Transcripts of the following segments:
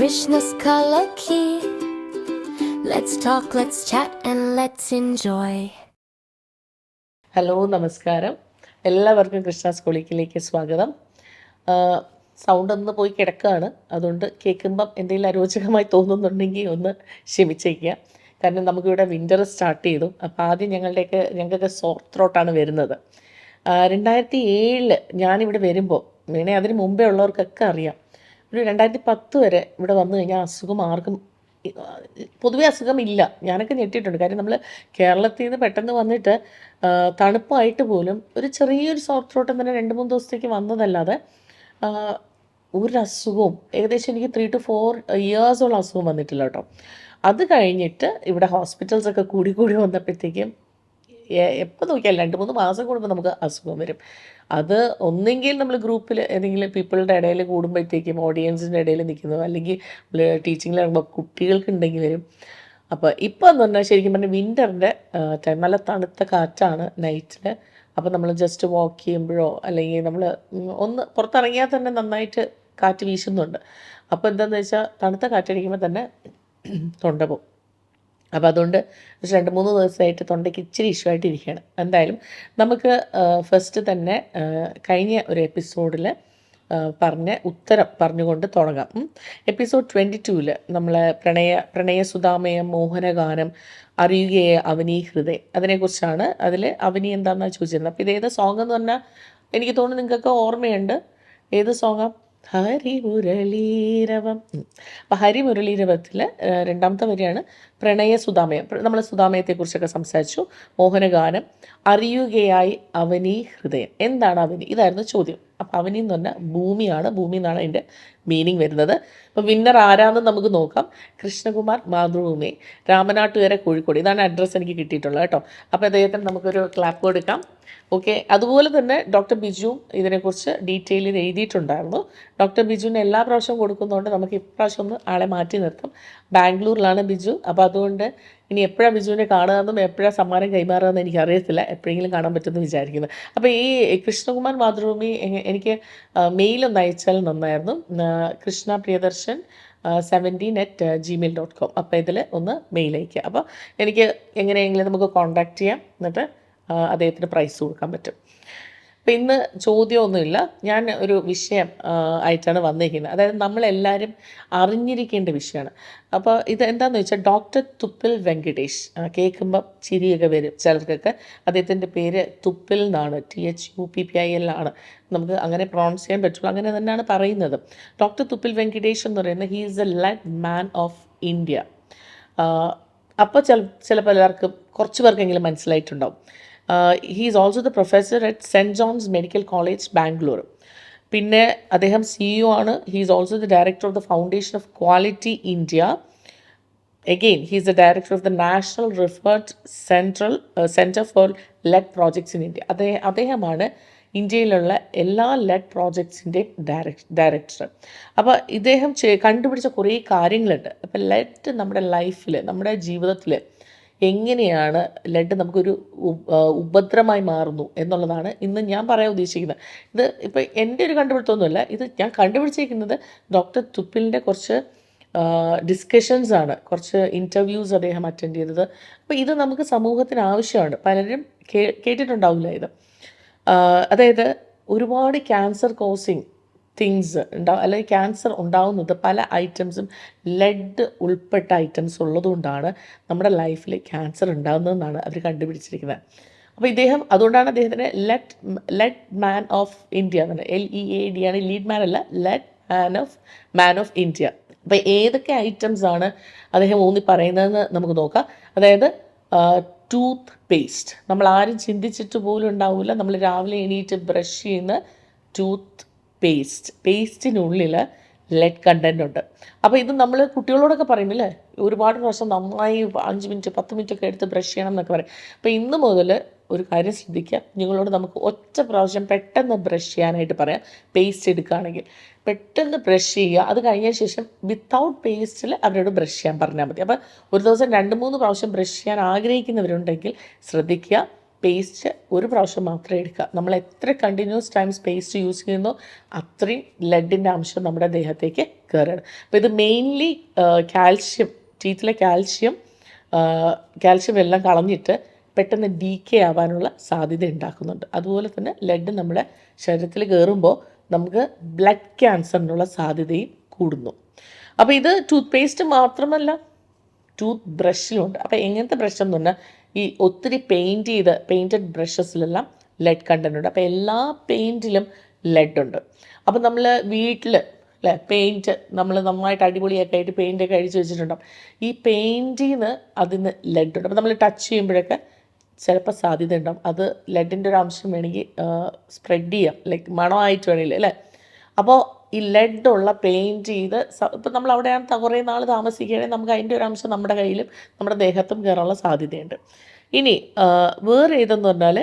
Krishna's color key. Let's talk, let's chat, and let's enjoy. Hello നമസ്കാരം. എല്ലാവർക്കും കൃഷ്ണ സ്കൂളിക്കിലേക്ക് സ്വാഗതം. Sound ഒന്ന് പോയി കിടക്കുകയാണ് അതുകൊണ്ട് കേൾക്കുമ്പം എന്തെങ്കിലും അരോചകമായി തോന്നുന്നുണ്ടെങ്കിൽ ഒന്ന് ക്ഷമിച്ചേക്കുക. കാരണം നമുക്കിവിടെ വിന്റർ സ്റ്റാർട്ട് ചെയ്തു. അപ്പോൾ ആദ്യം ഞങ്ങളുടെയൊക്കെ ഞങ്ങൾക്ക് സോർ ത്രോട്ടാണ് വരുന്നത്. രണ്ടായിരത്തി ഏഴിൽ ഞാനിവിടെ വരുമ്പോൾ വേണേ അതിന് മുമ്പേ ഉള്ളവർക്കൊക്കെ അറിയാം. ഒരു രണ്ടായിരത്തി പത്ത് വരെ ഇവിടെ വന്നു കഴിഞ്ഞാൽ അസുഖം ആർക്കും പൊതുവേ അസുഖമില്ല. ഞാനൊക്കെ ഞെട്ടിയിട്ടുണ്ട്. കാര്യം നമ്മൾ കേരളത്തിൽ നിന്ന് പെട്ടെന്ന് വന്നിട്ട് തണുപ്പായിട്ട് പോലും ഒരു ചെറിയൊരു സോർ ത്രോട്ടം തന്നെ രണ്ട് മൂന്ന് ദിവസത്തേക്ക് വന്നതല്ലാതെ ഒരു അസുഖവും ഏകദേശം എനിക്ക് ത്രീ ടു ഫോർ ഇയേഴ്സോളം അസുഖം വന്നിട്ടില്ല കേട്ടോ. അത് കഴിഞ്ഞിട്ട് ഇവിടെ ഹോസ്പിറ്റൽസൊക്കെ കൂടി കൂടി വന്നപ്പോഴത്തേക്കും എപ്പോൾ നോക്കിയാലും രണ്ട് മൂന്ന് മാസം കൂടുമ്പോൾ നമുക്ക് അസുഖം വരും. അത് ഒന്നെങ്കിൽ നമ്മൾ ഗ്രൂപ്പിൽ ഏതെങ്കിലും പീപ്പിളുടെ ഇടയിൽ കൂടുമ്പോഴത്തേക്കും ഓഡിയൻസിന്റെ ഇടയിൽ നിൽക്കുന്നത് അല്ലെങ്കിൽ ടീച്ചിങ്ങിലാകുമ്പോൾ കുട്ടികൾക്കുണ്ടെങ്കിൽ വരും. അപ്പോൾ ഇപ്പോൾ എന്ന് പറഞ്ഞാൽ ശരിക്കും പറഞ്ഞാൽ വിന്ററിന്റെ ടൈം നല്ല തണുത്ത കാറ്റാണ് നൈറ്റിൽ അപ്പോൾ നമ്മൾ ജസ്റ്റ് വാക്ക് ചെയ്യുമ്പോഴോ അല്ലെങ്കിൽ നമ്മൾ ഒന്ന് പുറത്തിറങ്ങിയാൽ തന്നെ നന്നായിട്ട് കാറ്റ് വീശുന്നുണ്ട്. അപ്പോൾ എന്താണെന്ന് വെച്ചാൽ തണുത്ത കാറ്റടിക്കുമ്പോൾ തന്നെ തൊണ്ട പോകും. അപ്പോൾ അതുകൊണ്ട് രണ്ട് മൂന്ന് ദിവസമായിട്ട് തൊണ്ടയ്ക്ക് ഇച്ചിരി ഇഷ്യൂ ആയിട്ട് ഇരിക്കുകയാണ് എന്തായാലും നമുക്ക് ഫസ്റ്റ് തന്നെ കഴിഞ്ഞ ഒരു എപ്പിസോഡിൽ പറഞ്ഞ ഉത്തരം പറഞ്ഞുകൊണ്ട് തുടങ്ങാം. എപ്പിസോഡ് ട്വന്റി ടൂവിൽ നമ്മൾ പ്രണയ പ്രണയസുധാമയം മോഹനഗാനം അറിയുകയെ അവനി ഹൃദയം. അതിനെക്കുറിച്ചാണ് അതിൽ അവനി എന്താണെന്നാണ് ചോദിച്ചിരുന്നത്. അപ്പോൾ ഇതേത് സോങ് എന്ന് പറഞ്ഞാൽ എനിക്ക് തോന്നുന്നു നിങ്ങൾക്കൊക്കെ ഓർമ്മയുണ്ട്. ഏത് സോങ്ങാണ് ഹരിമുരളീരവം. മുരളീരവം അപ്പം ഹരിമുരളീരവത്തിൽ രണ്ടാമത്തെ വരിയാണ് പ്രണയ സുധാമയം. നമ്മൾ സുധാമയത്തെക്കുറിച്ചൊക്കെ സംസാരിച്ചു. മോഹനഗാനം അറിയുകയായി അവനി ഹൃദയം. എന്താണ് അവനി? ഇതായിരുന്നു ചോദ്യം. അപ്പം അവനി എന്ന് പറഞ്ഞാൽ ഭൂമിയാണ്. ഭൂമി എന്നാണ് അതിന്റെ മീനിങ് വരുന്നത്. അപ്പം വിന്നർ ആരാന്ന് നമുക്ക് നോക്കാം. കൃഷ്ണകുമാർ മാതൃഭൂമി. രാമനാട്ടുകര കോഴിക്കോട്. ഇതാണ് അഡ്രസ്സ് എനിക്ക് കിട്ടിയിട്ടുള്ളത് കേട്ടോ. അപ്പോൾ അദ്ദേഹത്തിന് നമുക്കൊരു ക്ലാപ്പ് കൊടുക്കാം ഓക്കെ അതുപോലെ തന്നെ ഡോക്ടർ ബിജു ഇതിനെക്കുറിച്ച് ഡീറ്റെയിലിൽ എഴുതിയിട്ടുണ്ടായിരുന്നു. ഡോക്ടർ ബിജുവിന് എല്ലാ പ്രാവശ്യവും കൊടുക്കുന്നതുകൊണ്ട് നമുക്ക് ഇപ്രാവശ്യം ഒന്ന് ആളെ മാറ്റി നിർത്തും. ബാംഗ്ലൂരിലാണ് ബിജു. അപ്പോൾ അതുകൊണ്ട് ഇനി എപ്പോഴാണ് ബിജുവിനെ കാണുകയെന്നും എപ്പോഴാണ് സമ്മാനം കൈമാറുകയെന്ന് എനിക്കറിയത്തില്ല എപ്പോഴെങ്കിലും കാണാൻ പറ്റുമെന്ന് വിചാരിക്കുന്നു. അപ്പോൾ ഈ കൃഷ്ണകുമാർ മാതൃഭൂമി എനിക്ക് മെയിലൊന്ന് അയച്ചാൽ നന്നായിരുന്നു. Krishna Priyadarshan seventeen at Gmail dot com അപ്പോൾ ഇതിൽ ഒന്ന് മെയിൽ അയക്കുക അപ്പോൾ എനിക്ക് എങ്ങനെയെങ്കിലും നമുക്ക് കോൺടാക്റ്റ് ചെയ്യാം. എന്നിട്ട് അദ്ദേഹത്തിന് പ്രൈസ് കൊടുക്കാൻ പറ്റും. അപ്പം ഇന്ന് ചോദ്യമൊന്നുമില്ല. ഞാൻ ഒരു വിഷയം ആയിട്ടാണ് വന്നിരിക്കുന്നത്. അതായത് നമ്മളെല്ലാവരും അറിഞ്ഞിരിക്കേണ്ട വിഷയമാണ്. അപ്പോൾ ഇത് എന്താണെന്ന് വെച്ചാൽ ഡോക്ടർ തുപ്പിൽ വെങ്കടേഷ് കേൾക്കുമ്പോൾ ചിരിയൊക്കെ വരും ചിലർക്കൊക്കെ. അദ്ദേഹത്തിന്റെ പേര് തുപ്പിൽ എന്നാണ്. T H U P P I L ആണ്. നമുക്ക് അങ്ങനെ പ്രൊണൗൺസ് ചെയ്യാൻ പറ്റുള്ളൂ. അങ്ങനെ തന്നെയാണ് പറയുന്നത്. ഡോക്ടർ തുപ്പിൽ വെങ്കടേഷ് എന്ന് പറയുന്നത് he is a lead man of India അപ്പോൾ ചില ചില പലർക്കും കുറച്ച് പേർക്കെങ്കിലും മനസ്സിലായിട്ടുണ്ടാവും. He is also the professor at saint John's medical college Bangalore പിന്നെ അദ്ദേഹം സി ഇ ആണ്. He is also the director of the foundation of quality India Again, he is the director of the national research central centre for for projects in India അദ്ദേഹം അദ്ദേഹമാണ് ഇന്ത്യയിലുള്ള എല്ലാ lead പ്രോജക്ട്സിന്റെയും ഡയറക് director അപ്പോൾ ഇദ്ദേഹം കണ്ടുപിടിച്ച കുറേ കാര്യങ്ങളുണ്ട്. അപ്പോൾ ലെഡ് നമ്മുടെ ലൈഫിൽ നമ്മുടെ ജീവിതത്തിൽ എങ്ങനെയാണ് ലെഡ് നമുക്കൊരു ഉപദ്രമായി മാറുന്നു എന്നുള്ളതാണ് ഇന്ന് ഞാൻ പറയാൻ ഉദ്ദേശിക്കുന്നത്. ഇത് ഇപ്പോൾ എന്റെ ഒരു കണ്ടുപിടുത്തമൊന്നുമല്ല ഇത് ഞാൻ കണ്ടുപിടിച്ചിരിക്കുന്നത് ഡോക്ടർ തുപ്പിലിന്റെ കുറച്ച് ഡിസ്കഷൻസ് ആണ് കുറച്ച് ഇന്റർവ്യൂസ് അദ്ദേഹം അറ്റൻഡ് ചെയ്തത്. അപ്പോൾ ഇത് നമുക്ക് സമൂഹത്തിന് ആവശ്യമാണ്. പലരും കേട്ടിട്ടുണ്ടാവില്ല ഇത്. അതായത് ഒരുപാട് ക്യാൻസർ കോസിങ് തിങ്സ് ഉണ്ടാവും അല്ലെങ്കിൽ ക്യാൻസർ ഉണ്ടാവുന്നത് പല ഐറ്റംസും ലെഡ് ഉൾപ്പെട്ട ഐറ്റംസ് ഉള്ളതുകൊണ്ടാണ് നമ്മുടെ ലൈഫിൽ ക്യാൻസർ ഉണ്ടാകുന്നതെന്നാണ് അവർ കണ്ടുപിടിച്ചിരിക്കുന്നത് അപ്പോൾ ഇദ്ദേഹം അതുകൊണ്ടാണ് അദ്ദേഹത്തിന് lead lead man of India എന്നാണ് എൽ ഇ എ ഡി ആണ് ലീഡ് മാൻ അല്ല lead man of man of India അപ്പോൾ ഏതൊക്കെ ഐറ്റംസ് ആണ് അദ്ദേഹം ഊന്നി പറയുന്നതെന്ന് നമുക്ക് നോക്കാം. അതായത് ടൂത്ത് പേസ്റ്റ് നമ്മൾ ആരും ചിന്തിച്ചിട്ട് പോലും ഉണ്ടാവില്ല നമ്മൾ രാവിലെ എണീറ്റ് ബ്രഷ് ചെയ്യുന്ന ടൂത്ത് പേസ്റ്റ് പേസ്റ്റിനുള്ളിൽ ലെഡ് കണ്ടന്റ് ഉണ്ട്. അപ്പോൾ ഇത് നമ്മൾ കുട്ടികളോടൊക്കെ പറയുന്നില്ലേ? ഒരുപാട് പ്രാവശ്യം നന്നായി അഞ്ച് മിനിറ്റ് പത്ത് മിനിറ്റ് ഒക്കെ എടുത്ത് ബ്രഷ് ചെയ്യണം എന്നൊക്കെ പറയും. അപ്പോൾ ഇന്ന് മുതൽ ഒരു കാര്യം ശ്രദ്ധിക്കുക നിങ്ങളോട് നമുക്ക് ഒറ്റ പ്രാവശ്യം പെട്ടെന്ന് ബ്രഷ് ചെയ്യാനായിട്ട് പറയാം. പേസ്റ്റ് എടുക്കുകയാണെങ്കിൽ പെട്ടെന്ന് ബ്രഷ് ചെയ്യുക. അത് കഴിഞ്ഞ ശേഷം വിത്തൗട്ട് പേസ്റ്റിൽ അവരോട് ബ്രഷ് ചെയ്യാൻ പറഞ്ഞാൽ മതി. അപ്പോൾ ഒരു ദിവസം രണ്ട് മൂന്ന് പ്രാവശ്യം ബ്രഷ് ചെയ്യാൻ ആഗ്രഹിക്കുന്നവരുണ്ടെങ്കിൽ ശ്രദ്ധിക്കുക പേസ്റ്റ് ഒരു പ്രാവശ്യം മാത്രമേ എടുക്കുക. നമ്മൾ എത്ര കണ്ടിന്യൂസ് ടൈംസ് പേസ്റ്റ് യൂസ് ചെയ്യുന്നോ അത്രയും ലെഡിന്റെ അംശം നമ്മുടെ ദേഹത്തേക്ക് കയറണം അപ്പോൾ ഇത് മെയിൻലി കാൽഷ്യം ടീത്തിലെ കാൽഷ്യം കാൽഷ്യം എല്ലാം കളഞ്ഞിട്ട് പെട്ടെന്ന് ഡീ കെ ആവാനുള്ള സാധ്യത ഉണ്ടാക്കുന്നുണ്ട്. അതുപോലെ തന്നെ ലെഡ് നമ്മുടെ ശരീരത്തിൽ കയറുമ്പോൾ നമുക്ക് ബ്ലഡ് ക്യാൻസറിനുള്ള സാധ്യതയും കൂടുന്നു. അപ്പോൾ ഇത് ടൂത്ത് പേസ്റ്റ് മാത്രമല്ല ടൂത്ത് ബ്രഷിലുണ്ട് അപ്പോൾ എങ്ങനത്തെ ബ്രഷ് എന്ന് പറഞ്ഞാൽ ഈ ഒത്തിരി പെയിന്റ് ചെയ്ത് പെയിന്റഡ് ബ്രഷസിലെല്ലാം ലെഡ് കണ്ടന്റ് ഉണ്ട്. അപ്പോൾ എല്ലാ പെയിന്റിലും ഉണ്ട്. അപ്പോൾ നമ്മൾ വീട്ടിൽ അല്ലേ പെയിന്റ് നമ്മൾ നന്നായിട്ട് അടിപൊളിയൊക്കെ ആയിട്ട് പെയിന്റൊക്കെ അഴിച്ച് വെച്ചിട്ടുണ്ടാവും. ഈ പെയിന്റിൽ നിന്ന് അതിന് ലെഡ് ഉണ്ട്. അപ്പോൾ നമ്മൾ ടച്ച് ചെയ്യുമ്പോഴൊക്കെ ചിലപ്പോൾ സാധ്യത ഉണ്ടാവും. അത് ലെഡിന്റെ ഒരു അംശം വേണമെങ്കിൽ സ്പ്രെഡ് ചെയ്യാം. ലൈക്ക് മണമായിട്ട് വേണമെങ്കിൽ അല്ലേ അപ്പോൾ ഈ ലെഡുള്ള പെയിന്റ് ചെയ്ത് ഇപ്പം നമ്മൾ അവിടെയാണ് കുറേ നാൾ താമസിക്കുകയാണെങ്കിൽ നമുക്ക് അതിന്റെ ഒരു അംശം നമ്മുടെ കയ്യിലും നമ്മുടെ ദേഹത്തും കയറാനുള്ള സാധ്യതയുണ്ട്. ഇനി വേറെ ഏതെന്ന് പറഞ്ഞാൽ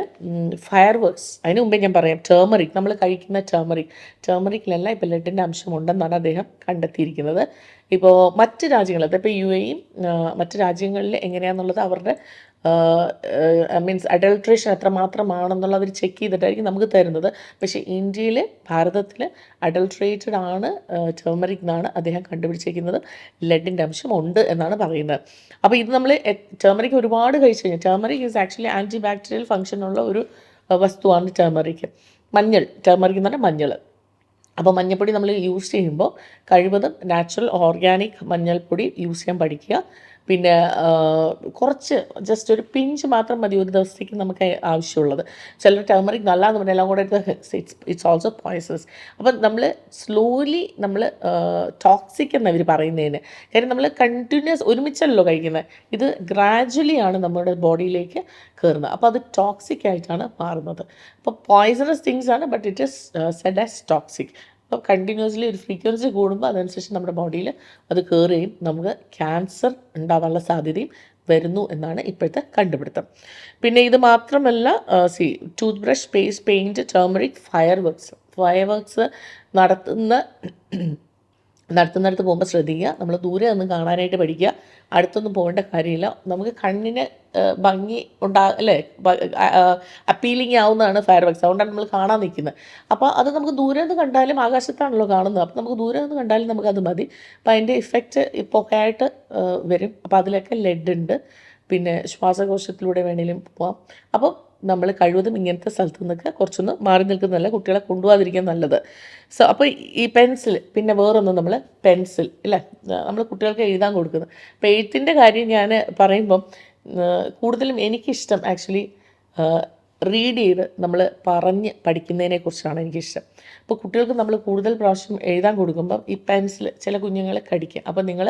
ഫയർ വർക്ക്സ് അതിന് മുമ്പേ ഞാൻ പറയാം ടേമറിക് നമ്മൾ കഴിക്കുന്ന ടേമറിക് ടേമറിക്കിലെല്ലാം ഇപ്പോൾ ലെഡിന്റെ അംശം ഉണ്ടെന്നാണ് അദ്ദേഹം കണ്ടെത്തിയിരിക്കുന്നത്. ഇപ്പോൾ മറ്റ് രാജ്യങ്ങളിൽ ഇപ്പോൾ യു എയും മറ്റ് രാജ്യങ്ങളിൽ എങ്ങനെയാണെന്നുള്ളത് അവരുടെ മീൻസ് അഡൾട്രേഷൻ എത്രമാത്രമാണെന്നുള്ള അവർ ചെക്ക് ചെയ്തിട്ടായിരിക്കും നമുക്ക് തരുന്നത്. പക്ഷേ ഇന്ത്യയിൽ ഭാരതത്തിൽ അഡൾട്രേറ്റഡ് ആണ് ടേമറിക് എന്നാണ് അദ്ദേഹം കണ്ടുപിടിച്ചിരിക്കുന്നത്. ലെഡിന്റെ അംശം ഉണ്ട് എന്നാണ് പറയുന്നത്. അപ്പോൾ ഇത് നമ്മൾ ടേമറിക് ഒരുപാട് കഴിച്ചു കഴിഞ്ഞാൽ turmeric is actually antibacterial ഫംഗ്ഷനുള്ള ഒരു വസ്തുവാണ് ടേമറിക് മഞ്ഞൾ ടേമറിക് എന്ന് പറഞ്ഞാൽ മഞ്ഞൾ അപ്പോൾ മഞ്ഞൾപ്പൊടി നമ്മൾ യൂസ് ചെയ്യുമ്പോൾ കഴിവതും നാച്ചുറൽ ഓർഗാനിക് മഞ്ഞൾപ്പൊടി യൂസ് ചെയ്യാൻ പഠിക്കുക. പിന്നെ കുറച്ച് ജസ്റ്റ് ഒരു പിഞ്ച് മാത്രം മതി ഒരു ദിവസത്തേക്ക് നമുക്ക് ആവശ്യമുള്ളത്. ചിലർ ടേമറിക് നല്ലതെന്ന് പറഞ്ഞാൽ എല്ലാം കൂടെ ഇറ്റ്സ് ഇറ്റ്സ് ഓൾസോ പോയ്സസ് അപ്പം നമ്മൾ സ്ലോലി നമ്മൾ ടോക്സിക് എന്നവർ പറയുന്നതിന്. കാര്യം നമ്മൾ കണ്ടിന്യൂസ് ഒരുമിച്ചല്ലോ കഴിക്കുന്നത് ഇത് ഗ്രാജ്വലി ആണ് നമ്മുടെ ബോഡിയിലേക്ക് കയറുന്നത് അപ്പോൾ അത് ടോക്സിക് ആയിട്ടാണ് മാറുന്നത്. അപ്പോൾ പോയ്സണസ് തിങ്സ് ആണ് but it is said as toxic അപ്പോൾ കണ്ടിന്യൂസ്ലി ഒരു ഫ്രീക്വൻസി കൂടുമ്പോൾ അതനുസരിച്ച് നമ്മുടെ ബോഡിയിൽ അത് കയറുകയും നമുക്ക് ക്യാൻസർ ഉണ്ടാവാനുള്ള സാധ്യതയും വരുന്നു എന്നാണ് ഇപ്പോഴത്തെ കണ്ടുപിടുത്തം. പിന്നെ ഇത് മാത്രമല്ല C toothbrush paste paint turmeric fireworks fireworks നടത്തുന്ന നടത്തുന്നിടത്ത് പോകുമ്പോൾ ശ്രദ്ധിക്കുക. നമ്മൾ ദൂരെ ഒന്നും കാണാനായിട്ട് പഠിക്കുക. അടുത്തൊന്നും പോകേണ്ട കാര്യമില്ല. നമുക്ക് കണ്ണിന് ഭംഗി ഉണ്ടാ അല്ലേ? അപ്പീലിംഗ് ആവുന്നതാണ് ഫയർ വർക്ക്സ് അതുകൊണ്ടാണ് നമ്മൾ കാണാൻ നിൽക്കുന്നത്. അപ്പോൾ അത് നമുക്ക് ദൂരെ നിന്ന് കണ്ടാലും ആകാശത്താണല്ലോ കാണുന്നത്. അപ്പോൾ നമുക്ക് ദൂരെ നിന്ന് കണ്ടാലും നമുക്കത് മതി. അപ്പോൾ അതിന്റെ ഇഫക്റ്റ് ഇപ്പോൾ ഒക്കെ ആയിട്ട് വരും. അപ്പോൾ അതിലൊക്കെ ലെഡ് ഉണ്ട്. പിന്നെ ശ്വാസകോശത്തിലൂടെ വേണേലും പോവാം. അപ്പോൾ നമ്മൾ കഴിവതും ഇങ്ങനത്തെ സ്ഥലത്ത് നിന്നൊക്കെ കുറച്ചൊന്ന് മാറി നിൽക്കുന്നതല്ല കുട്ടികളെ കൊണ്ടുപോകാതിരിക്കാൻ നല്ലത്. സോ അപ്പോൾ ഈ പെൻസിൽ പിന്നെ വേറൊന്ന് നമ്മൾ പെൻസിൽ അല്ലേ നമ്മൾ കുട്ടികൾക്ക് എഴുതാൻ കൊടുക്കുന്നത്. അപ്പോൾ എഴുത്തിന്റെ കാര്യം ഞാൻ പറയുമ്പം കൂടുതലും എനിക്കിഷ്ടം ആക്ച്വലി റീഡ് ചെയ്ത് നമ്മൾ പറഞ്ഞ് പഠിക്കുന്നതിനെ കുറിച്ചാണ് എനിക്കിഷ്ടം. അപ്പോൾ കുട്ടികൾക്ക് നമ്മൾ കൂടുതൽ പ്രാവശ്യം എഴുതാൻ കൊടുക്കുമ്പം ഈ പെൻസിൽ ചില കുഞ്ഞുങ്ങളെ കടിക്കുക അപ്പോൾ നിങ്ങൾ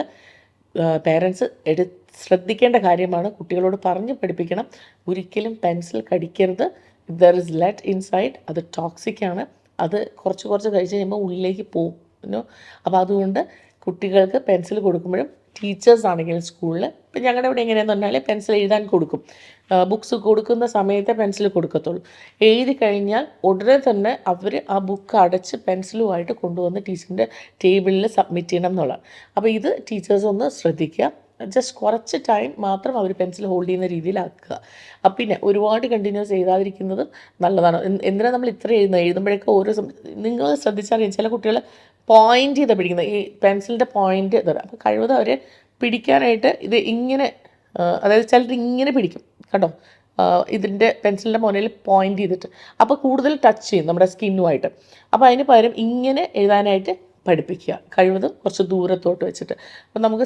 പേരൻസ് എടു ശ്രദ്ധിക്കേണ്ട കാര്യമാണ്. കുട്ടികളോട് പറഞ്ഞ് പഠിപ്പിക്കണം. ഒരിക്കലും പെൻസിൽ കടിക്കരുത്. ദർ ഇസ് ലെറ്റ് ഇൻസൈഡ് അത് ടോക്സിക് ആണ്. അത് കുറച്ച് കുറച്ച് കഴിച്ച് കഴിയുമ്പോൾ ഉള്ളിലേക്ക് പോകും അപ്പോൾ അതുകൊണ്ട് കുട്ടികൾക്ക് പെൻസിൽ കൊടുക്കുമ്പോഴും ടീച്ചേഴ്സ് ആണെങ്കിലും സ്കൂളിൽ ഇപ്പം ഞങ്ങളുടെ ഇവിടെ എങ്ങനെയാന്ന് പറഞ്ഞാൽ പെൻസിൽ എഴുതാൻ കൊടുക്കും. ബുക്സ് കൊടുക്കുന്ന സമയത്തെ പെൻസിൽ കൊടുക്കത്തുള്ളൂ. എഴുതി കഴിഞ്ഞാൽ ഉടനെ തന്നെ അവർ ആ ബുക്ക് അടച്ച് പെൻസിലുമായിട്ട് കൊണ്ടുവന്ന് ടീച്ചറിന്റെ ടേബിളിൽ സബ്മിറ്റ് ചെയ്യണം എന്നുള്ള അപ്പോൾ ഇത് ടീച്ചേഴ്സ് ഒന്ന് ശ്രദ്ധിക്കുക. ജസ്റ്റ് കുറച്ച് ടൈം മാത്രം അവർ പെൻസിൽ ഹോൾഡ് ചെയ്യുന്ന രീതിയിലാക്കുക. അപ്പം പിന്നെ ഒരുപാട് കണ്ടിന്യൂസ് ചെയ്താതിരിക്കുന്നത് നല്ലതാണ്. എന്ത് എന്തിനാണ് നമ്മൾ ഇത്ര എഴുതുന്നത്? എഴുതുമ്പോഴൊക്കെ ഓരോ നിങ്ങൾ ശ്രദ്ധിച്ചറിയാം ചില കുട്ടികൾ പോയിന്റ് ചെയ്ത് പിടിക്കുന്നത് ഈ പെൻസിലിന്റെ പോയിന്റ് തരാം അപ്പോൾ കഴിവതും അവർ പിടിക്കാനായിട്ട് ഇത് ഇങ്ങനെ അതായത് ചിലർ ഇങ്ങനെ പിടിക്കും. കേട്ടോ ഇതിന്റെ പെൻസിലിന്റെ മുന്നിൽ പോയിന്റ് ചെയ്തിട്ട്. അപ്പോൾ കൂടുതൽ ടച്ച് ചെയ്യും നമ്മുടെ സ്കിന്നുമായിട്ട് അപ്പോൾ അതിന് പകരം ഇങ്ങനെ എഴുതാനായിട്ട് പഠിപ്പിക്കുക. കഴിവതും കുറച്ച് ദൂരത്തോട്ട് വെച്ചിട്ട്. അപ്പം നമുക്ക്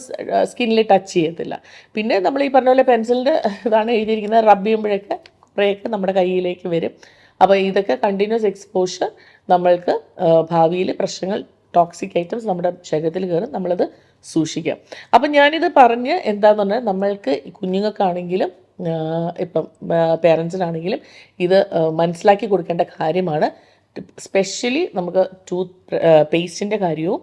സ്കിന്നിൽ ടച്ച് ചെയ്യത്തില്ല. പിന്നെ നമ്മൾ ഈ പറഞ്ഞ പോലെ പെൻസിലിന്റെ ഇതാണ് എഴുതിയിരിക്കുന്നത്. റബ്ബ് ചെയ്യുമ്പോഴൊക്കെ കുറേയൊക്കെ നമ്മുടെ കയ്യിലേക്ക് വരും. അപ്പോൾ ഇതൊക്കെ കണ്ടിന്യൂസ് എക്സ്പോഷർ നമ്മൾക്ക് ഭാവിയിൽ പ്രശ്നങ്ങൾ ടോക്സിക് ഐറ്റംസ് നമ്മുടെ ശരീരത്തിൽ കയറും നമ്മളത് സൂക്ഷിക്കാം. അപ്പം ഞാനിത് പറഞ്ഞ് എന്താന്ന് പറഞ്ഞാൽ നമ്മൾക്ക് കുഞ്ഞുങ്ങൾക്കാണെങ്കിലും ഇപ്പം പേരൻസിനാണെങ്കിലും ഇത് മനസ്സിലാക്കി കൊടുക്കേണ്ട കാര്യമാണ്. സ്പെഷ്യലി നമുക്ക് ടൂത്ത് പേസ്റ്റിന്റെ കാര്യവും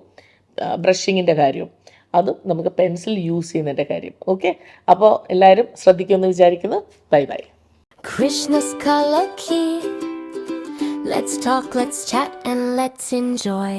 ബ്രഷിങ്ങിന്റെ കാര്യവും. അതും നമുക്ക് പെൻസിൽ യൂസ് ചെയ്യുന്നതിന്റെ കാര്യം. ഓക്കെ അപ്പോൾ എല്ലാവരും ശ്രദ്ധിക്കുമെന്ന് വിചാരിക്കുന്നു. Bye bye Krishna's color key. Let's talk, let's chat, and let's enjoy.